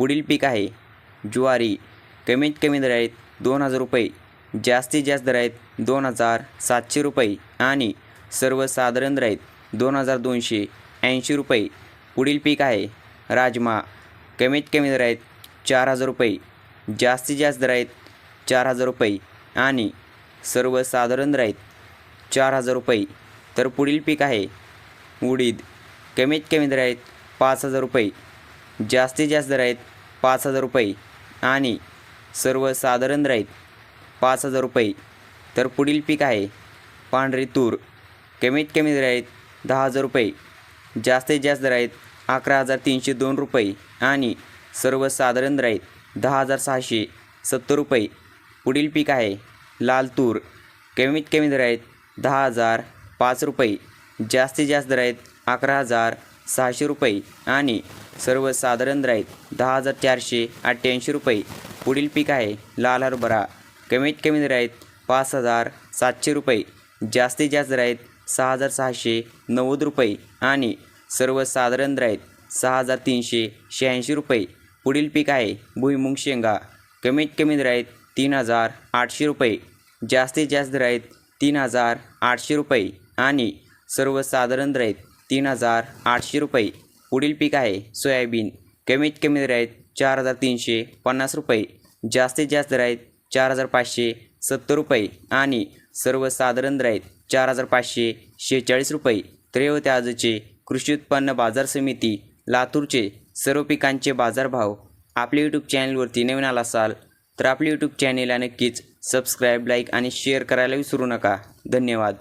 पुढील पीक आहे. ज्वारी कमीत कमी दर आहेत दोन हजार रुपये जास्तीत जास्त दर आहेत दोन हजार सातशे रुपये आणि सर्वसाधारण दर आहेत दोन हजार दोनशे ऐंशी रुपये. पुढील पीक आहे राजमा कमीत कमी दर आहेत चार हजार रुपये जास्तीत जास्त दर आहेत चार हजार रुपये आणि सर्वसाधारण दर आहेत चार हजार रुपये. तर पुढील पीक आहे उडीद कमीत कमी दर आहेत पाच हजार रुपये जास्तीत जास्त दर आहेत पाच हजार रुपये. आणि सर्वसाधारण दर पाच हजार रुपये. तर पुढील पीक आहे पांढरी तूर. कमीत कमी दर आहेत दहा हजार रुपये. जास्तीत जास्त दर आहेत अकरा हजार तीनशे दोन रुपये. आणि सर्वसाधारण दर आहेत दहा हजार सहाशे सत्तर रुपये. पुढील पीक आहे लाल तूर. कमीत कमी दर आहेत दहा हजार पाच रुपये. जास्तीत जास्त दर आहेत अकरा हजार सहाशे रुपये आणि सर्वसाधारण राईत दहा हजार चारशे अठ्ठ्याऐंशी रुपये. पुढील पीक आहे लाल हरभरा. कमीत कमी राईत पाच हजार सातशे रुपये. जास्तीत जास्त दर सहा हजार सहाशे नव्वद रुपये आणि सर्वसाधारण दर सहा हजार तीनशे शहाऐंशी रुपये. पुढील पीक आहे भुईमुंग शेंगा. कमीत कमी दर तीन हजार आठशे रुपये. जास्तीत जास्त दर तीन हजार आठशे रुपये आणि सर्वसाधारण दर आहेत तीन हजार आठशे रुपये. पुढील पीक आहे सोयाबीन. कमीत कमी दर आहेत चार हजार तीनशे पन्नास रुपये. जास्तीत जास्त दर आहेत चार हजार पाचशे सत्तर रुपये. आणि सर्वसाधारण दर आहेत चार हजार पाचशे शेहेचाळीस रुपये. तर हे होते आजचे कृषी उत्पन्न बाजार समिती लातूरचे सर्व पिकांचे बाजारभाव आपल्या यूट्यूब चॅनलवरती नवीन आला असाल तर आपल्या यूट्यूब चॅनेलला नक्कीच सबस्क्राईब लाईक आणि शेअर करायला विसरू नका. धन्यवाद.